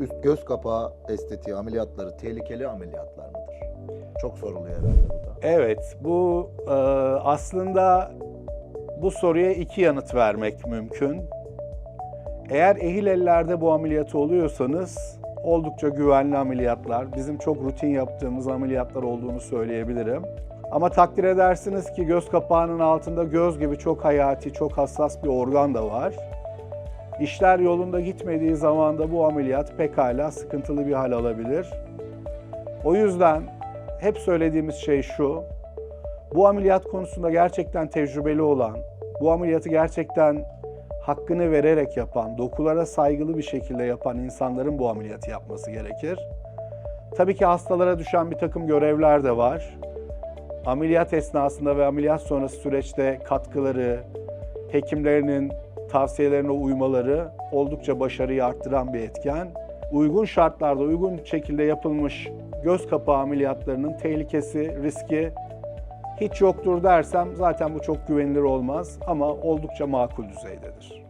üst göz kapağı estetiği ameliyatları tehlikeli ameliyatlar mıdır? Çok soruluyor herhalde bu da. Evet, bu e, aslında bu soruya iki yanıt vermek mümkün. Eğer ehil ellerde bu ameliyatı oluyorsanız oldukça güvenli ameliyatlar, bizim çok rutin yaptığımız ameliyatlar olduğunu söyleyebilirim. Ama takdir edersiniz ki göz kapağının altında göz gibi çok hayati, çok hassas bir organ da var. İşler yolunda gitmediği zaman da bu ameliyat pekala sıkıntılı bir hal alabilir. O yüzden hep söylediğimiz şey şu. Bu ameliyat konusunda gerçekten tecrübeli olan, bu ameliyatı gerçekten hakkını vererek yapan, dokulara saygılı bir şekilde yapan insanların bu ameliyatı yapması gerekir. Tabii ki hastalara düşen bir takım görevler de var. Ameliyat esnasında ve ameliyat sonrası süreçte katkıları, hekimlerinin tavsiyelerine uymaları oldukça başarıyı arttıran bir etken. Uygun şartlarda, uygun şekilde yapılmış göz kapağı ameliyatlarının tehlikesi, riski hiç yoktur dersem zaten bu çok güvenilir olmaz ama oldukça makul düzeydedir.